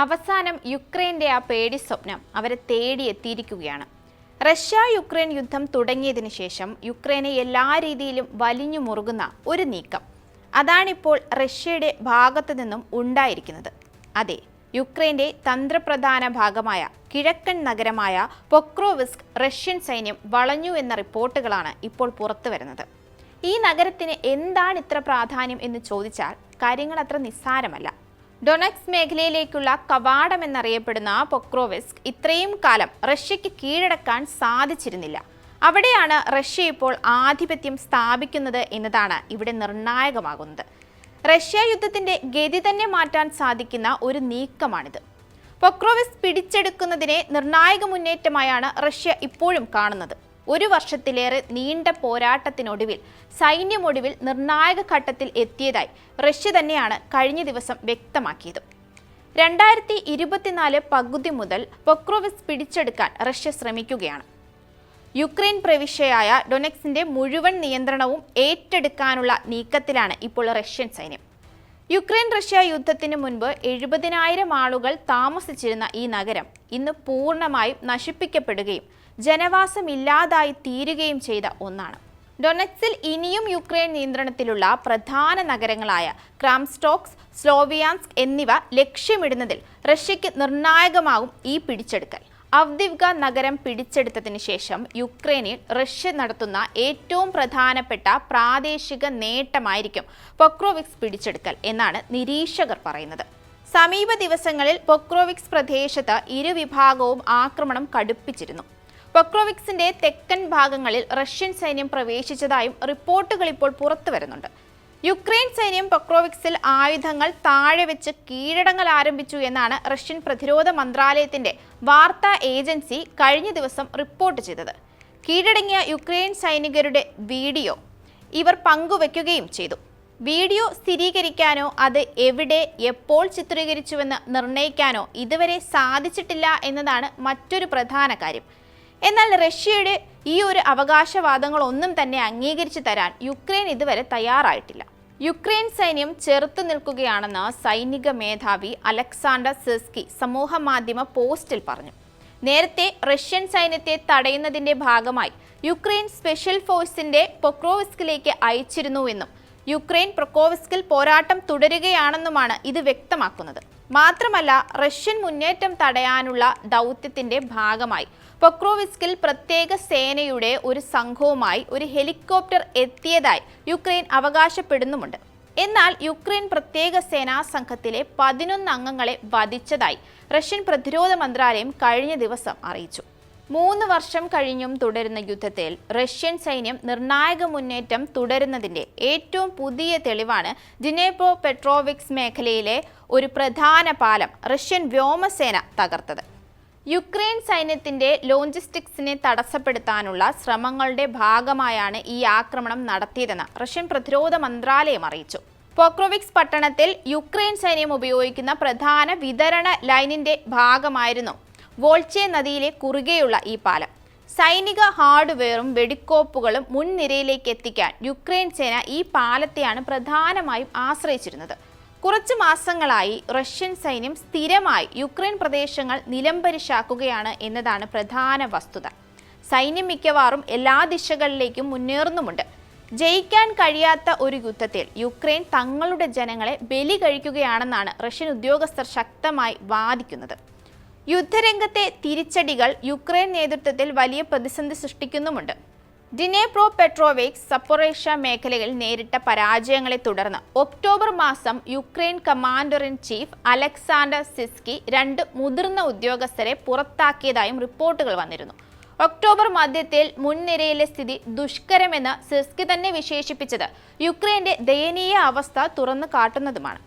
അവസാനം യുക്രൈന്റെ ആ പേടി സ്വപ്നം അവരെ തേടിയെത്തിയിരിക്കുകയാണ് റഷ്യ യുക്രൈൻ യുദ്ധം തുടങ്ങിയതിനു ശേഷം യുക്രൈനെ എല്ലാ രീതിയിലും വലിഞ്ഞു മുറുകുന്ന ഒരു നീക്കം. അതാണിപ്പോൾ റഷ്യയുടെ ഭാഗത്തു നിന്നും ഉണ്ടായിരിക്കുന്നത്. അതെ യുക്രൈന്റെ തന്ത്രപ്രധാന ഭാഗമായ കിഴക്കൻ നഗരമായ പൊക്രോവിസ്ക് റഷ്യൻ സൈന്യം വളഞ്ഞു എന്ന റിപ്പോർട്ടുകളാണ് ഇപ്പോൾ പുറത്തു വരുന്നത്. ഈ നഗരത്തിന് എന്താണ് ഇത്ര പ്രാധാന്യം എന്ന് ചോദിച്ചാൽ കാര്യങ്ങൾ അത്ര നിസ്സാരമല്ല. ഡൊണക്സ് മേഖലയിലേക്കുള്ള കവാടമെന്നറിയപ്പെടുന്ന പൊക്രോവിസ്ക് ഇത്രയും കാലം റഷ്യയ്ക്ക് കീഴടക്കാൻ സാധിച്ചിരുന്നില്ല. അവിടെയാണ് റഷ്യ ഇപ്പോൾ ആധിപത്യം സ്ഥാപിക്കുന്നത് എന്നതാണ് ഇവിടെ നിർണായകമാകുന്നത്. റഷ്യ യുദ്ധത്തിന്റെ ഗതി തന്നെ മാറ്റാൻ സാധിക്കുന്ന ഒരു നീക്കമാണിത്. പൊക്രോവിസ് പിടിച്ചെടുക്കുന്നതിനെ നിർണായക മുന്നേറ്റമായാണ് റഷ്യ ഇപ്പോഴും കാണുന്നത്. ഒരു വർഷത്തിലേറെ നീണ്ട പോരാട്ടത്തിനൊടുവിൽ സൈന്യമൊടുവിൽ നിർണായക ഘട്ടത്തിൽ എത്തിയതായി റഷ്യ തന്നെയാണ് കഴിഞ്ഞ ദിവസം വ്യക്തമാക്കിയത്. രണ്ടായിരത്തി ഇരുപത്തിനാല് പകുതി മുതൽ പൊക്രോവിസ് പിടിച്ചെടുക്കാൻ റഷ്യ ശ്രമിക്കുകയാണ്. യുക്രൈൻ പ്രവിശ്യയായ ഡൊനെക്സിന്റെ മുഴുവൻ നിയന്ത്രണവും ഏറ്റെടുക്കാനുള്ള നീക്കത്തിലാണ് ഇപ്പോൾ റഷ്യൻ സൈന്യം. യുക്രൈൻ റഷ്യ യുദ്ധത്തിന് മുൻപ് എഴുപതിനായിരം ആളുകൾ താമസിച്ചിരുന്ന ഈ നഗരം ഇന്ന് പൂർണമായും നശിപ്പിക്കപ്പെടുകയും ജനവാസമില്ലാതായി തീരുകയും ചെയ്ത ഒന്നാണ്. ഡൊണക്സിൽ ഇനിയും യുക്രൈൻ നിയന്ത്രണത്തിലുള്ള പ്രധാന നഗരങ്ങളായ ക്രാംസ്റ്റോക്സ് സ്ലോവിയാൻസ്ക് എന്നിവ ലക്ഷ്യമിടുന്നതിൽ റഷ്യയ്ക്ക് നിർണായകമാകും ഈ പിടിച്ചെടുക്കൽ. അവ്ദിവ്ക നഗരം പിടിച്ചെടുത്തതിന് ശേഷം യുക്രൈനിൽ റഷ്യ നടത്തുന്ന ഏറ്റവും പ്രധാനപ്പെട്ട പ്രാദേശിക നേട്ടമായിരിക്കും പൊക്രോവിക്സ് പിടിച്ചെടുക്കൽ എന്നാണ് നിരീക്ഷകർ പറയുന്നത്. സമീപ ദിവസങ്ങളിൽ പൊക്രോവിക്സ് പ്രദേശത്ത് ഇരുവിഭാഗവും ആക്രമണം കടുപ്പിച്ചിരുന്നു. പൊക്രോവിക്സിന്റെ തെക്കൻ ഭാഗങ്ങളിൽ റഷ്യൻ സൈന്യം പ്രവേശിച്ചതായും റിപ്പോർട്ടുകൾ ഇപ്പോൾ പുറത്തു വരുന്നുണ്ട്. യുക്രൈൻ സൈന്യം പൊക്രോവിക്സിൽ ആയുധങ്ങൾ താഴെ വെച്ച് കീഴടങ്ങൽ ആരംഭിച്ചു എന്നാണ് റഷ്യൻ പ്രതിരോധ മന്ത്രാലയത്തിന്റെ വാർത്താ ഏജൻസി കഴിഞ്ഞ ദിവസം റിപ്പോർട്ട് ചെയ്തത്. കീഴടങ്ങിയ യുക്രൈൻ സൈനികരുടെ വീഡിയോ ഇവർ പങ്കുവെക്കുകയും ചെയ്തു. വീഡിയോ സ്ഥിരീകരിക്കാനോ അത് എവിടെ എപ്പോൾ ചിത്രീകരിച്ചുവെന്ന് നിർണയിക്കാനോ ഇതുവരെ സാധിച്ചിട്ടില്ല എന്നതാണ് മറ്റൊരു പ്രധാന കാര്യം. എന്നാൽ റഷ്യയുടെ ഈ ഒരു അവകാശവാദങ്ങളൊന്നും തന്നെ അംഗീകരിച്ചു തരാൻ യുക്രൈൻ ഇതുവരെ തയ്യാറായിട്ടില്ല. യുക്രൈൻ സൈന്യം ചെറുത്തു നിൽക്കുകയാണെന്ന് സൈനിക മേധാവി അലക്സാണ്ടർ സെസ്കി സമൂഹ മാധ്യമ പോസ്റ്റിൽ പറഞ്ഞു. നേരത്തെ റഷ്യൻ സൈന്യത്തെ തടയുന്നതിന്റെ ഭാഗമായി യുക്രൈൻ സ്പെഷ്യൽ ഫോഴ്സിന്റെ പൊക്രോവിസ്കിലേക്ക് അയച്ചിരുന്നുവെന്നും യുക്രൈൻ പ്രൊക്കോവിസ്കിൽ പോരാട്ടം തുടരുകയാണെന്നുമാണ് ഇത് വ്യക്തമാക്കുന്നത്. മാത്രമല്ല റഷ്യൻ മുന്നേറ്റം തടയാനുള്ള ദൗത്യത്തിന്റെ ഭാഗമായി. പൊക്രോവിസ്കിൽ പ്രത്യേക സേനയുടെ ഒരു സംഘവുമായി ഒരു ഹെലികോപ്റ്റർ എത്തിയതായി യുക്രൈൻ അവകാശപ്പെടുന്നുമുണ്ട്. എന്നാൽ യുക്രൈൻ പ്രത്യേക സേനാ സംഘത്തിലെ പതിനൊന്ന് അംഗങ്ങളെ വധിച്ചതായി റഷ്യൻ പ്രതിരോധ മന്ത്രാലയം കഴിഞ്ഞ ദിവസം അറിയിച്ചു. മൂന്ന് വർഷം കഴിഞ്ഞും തുടരുന്ന യുദ്ധത്തിൽ റഷ്യൻ സൈന്യം നിർണായക മുന്നേറ്റം തുടരുന്നതിന്റെ ഏറ്റവും പുതിയ തെളിവാണ് ജിനേപ്രോ പെട്രോവിക്സ് മേഖലയിലെ ഒരു പ്രധാന പാലം റഷ്യൻ വ്യോമസേന തകർത്തത്. യുക്രൈൻ സൈന്യത്തിന്റെ ലോജിസ്റ്റിക്സിനെ തടസ്സപ്പെടുത്താനുള്ള ശ്രമങ്ങളുടെ ഭാഗമായാണ് ഈ ആക്രമണം നടത്തിയതെന്ന് റഷ്യൻ പ്രതിരോധ മന്ത്രാലയം അറിയിച്ചു. പോക്രോവിക്സ് പട്ടണത്തിൽ യുക്രൈൻ സൈന്യം ഉപയോഗിക്കുന്ന പ്രധാന വിതരണ ലൈനിന്റെ ഭാഗമായിരുന്നു വോൾച്ചെ നദിയിലെ കുറുകെയുള്ള ഈ പാലം. സൈനിക ഹാർഡ്വെയറും വെടിക്കോപ്പുകളും മുൻനിരയിലേക്ക് എത്തിക്കാൻ യുക്രൈൻ സേന ഈ പാലത്തെയാണ് പ്രധാനമായും ആശ്രയിച്ചിരുന്നത്. കുറച്ച് മാസങ്ങളായി റഷ്യൻ സൈന്യം സ്ഥിരമായി യുക്രൈൻ പ്രദേശങ്ങൾ നിലംപരിശാക്കുകയാണ് എന്നതാണ് പ്രധാന വസ്തുത. സൈന്യം മിക്കവാറും എല്ലാ ദിശകളിലേക്കും മുന്നേറുന്നുമുണ്ട്. ജയിക്കാൻ കഴിയാത്ത ഒരു യുദ്ധത്തിൽ യുക്രൈൻ തങ്ങളുടെ ജനങ്ങളെ ബലി കഴിക്കുകയാണെന്നാണ് റഷ്യൻ ഉദ്യോഗസ്ഥർ ശക്തമായി വാദിക്കുന്നത്. യുദ്ധരംഗത്തെ തിരിച്ചടികൾ യുക്രൈൻ നേതൃത്വത്തിൽ വലിയ പ്രതിസന്ധി സൃഷ്ടിക്കുന്നുമുണ്ട്. ഡിനേപ്രോ പെട്രോവേക്സ് സപ്പൊറേഷ്യ മേഖലയിൽ നേരിട്ട പരാജയങ്ങളെ തുടർന്ന് ഒക്ടോബർ മാസം Ukraine commander in chief Alexander Syrskyi രണ്ട് മുതിർന്ന ഉദ്യോഗസ്ഥരെ പുറത്താക്കിയതായും റിപ്പോർട്ടുകൾ വന്നിരുന്നു. ഒക്ടോബർ മധ്യത്തിൽ മുൻനിരയിലെ സ്ഥിതി ദുഷ്കരമെന്ന് സിസ്കി തന്നെ വിശേഷിപ്പിച്ചത് യുക്രൈന്റെ ദയനീയ അവസ്ഥ തുറന്നു കാട്ടുന്നതുമാണ്.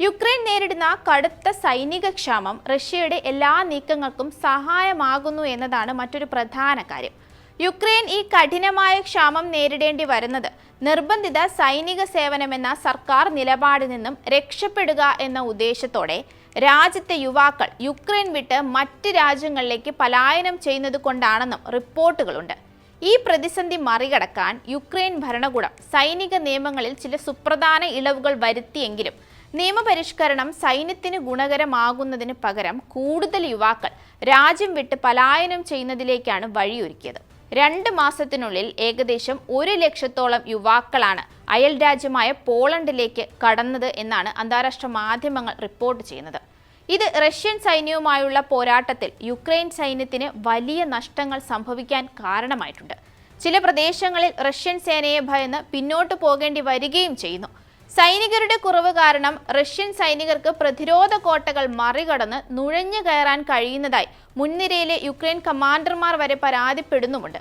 യുക്രൈൻ നേരിടുന്ന കടുത്ത സൈനിക ക്ഷാമം റഷ്യയുടെ എല്ലാ നീക്കങ്ങൾക്കും സഹായമാകുന്നു എന്നതാണ് മറ്റൊരു പ്രധാന കാര്യം. യുക്രൈൻ ഈ കഠിനമായ ക്ഷാമം നേരിടേണ്ടി വരുന്നത് നിർബന്ധിത സൈനിക സേവനമെന്ന സർക്കാർ നിലപാടിൽ നിന്നും രക്ഷപ്പെടുക എന്ന ഉദ്ദേശത്തോടെ രാജ്യത്തെ യുവാക്കൾ യുക്രൈൻ വിട്ട് മറ്റ് രാജ്യങ്ങളിലേക്ക് പലായനം ചെയ്യുന്നത് കൊണ്ടാണെന്നും റിപ്പോർട്ടുകളുണ്ട്. ഈ പ്രതിസന്ധി മറികടക്കാൻ യുക്രൈൻ ഭരണകൂടം സൈനിക നിയമങ്ങളിൽ ചില സുപ്രധാന ഇളവുകൾ വരുത്തിയെങ്കിലും നിയമപരിഷ്കരണം സൈന്യത്തിന് ഗുണകരമാകുന്നതിന് പകരം കൂടുതൽ യുവാക്കൾ രാജ്യം വിട്ട് പലായനം ചെയ്യുന്നതിലേക്കാണ് വഴിയൊരുക്കിയത്. രണ്ട് മാസത്തിനുള്ളിൽ ഏകദേശം ഒരു ലക്ഷത്തോളം യുവാക്കളാണ് അയൽ രാജ്യമായ പോളണ്ടിലേക്ക് കടന്നത് എന്നാണ് അന്താരാഷ്ട്ര മാധ്യമങ്ങൾ റിപ്പോർട്ട് ചെയ്യുന്നത്. ഇത് റഷ്യൻ സൈന്യവുമായുള്ള പോരാട്ടത്തിൽ യുക്രൈൻ സൈന്യത്തിന് വലിയ നഷ്ടങ്ങൾ സംഭവിക്കാൻ കാരണമായിട്ടുണ്ട്. ചില പ്രദേശങ്ങളിൽ റഷ്യൻ സേനയെ ഭയന്ന് പിന്നോട്ട് പോകേണ്ടി വരികയും ചെയ്യുന്നു. സൈനികരുടെ കുറവ് കാരണം റഷ്യൻ സൈനികർക്ക് പ്രതിരോധ കോട്ടകൾ മറികടന്ന് നുഴഞ്ഞു കയറാൻ കഴിയുന്നതായി മുൻനിരയിലെ യുക്രൈൻ കമാൻഡർമാർ വരെ പരാതിപ്പെടുന്നുമുണ്ട്.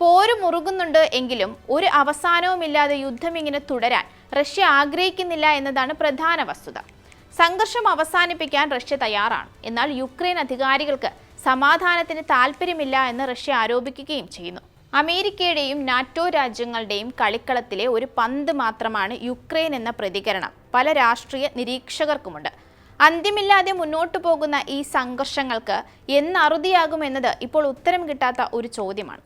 പോര് മുറുകുന്നുണ്ട് എങ്കിലും ഒരു അവസാനവുമില്ലാതെ യുദ്ധം ഇങ്ങനെ തുടരാൻ റഷ്യ ആഗ്രഹിക്കുന്നില്ല എന്നതാണ് പ്രധാന വസ്തുത. സംഘർഷം അവസാനിപ്പിക്കാൻ റഷ്യ തയ്യാറാണ്. എന്നാൽ യുക്രൈൻ അധികാരികൾക്ക് സമാധാനത്തിന് താല്പര്യമില്ല എന്ന് റഷ്യ ആരോപിക്കുകയും ചെയ്യുന്നു. അമേരിക്കയുടെയും നാറ്റോ രാജ്യങ്ങളുടെയും കളിക്കളത്തിലെ ഒരു പന്ത് മാത്രമാണ് യുക്രൈൻ എന്ന പ്രതികരണം. പല രാഷ്ട്രീയ നിരീക്ഷകർക്കുമുണ്ട്. അന്ത്യമില്ലാതെ മുന്നോട്ടു പോകുന്ന ഈ സംഘർഷങ്ങൾക്ക് എന്നറുതിയാകുമെന്നത് ഇപ്പോൾ ഉത്തരം കിട്ടാത്ത ഒരു ചോദ്യമാണ്.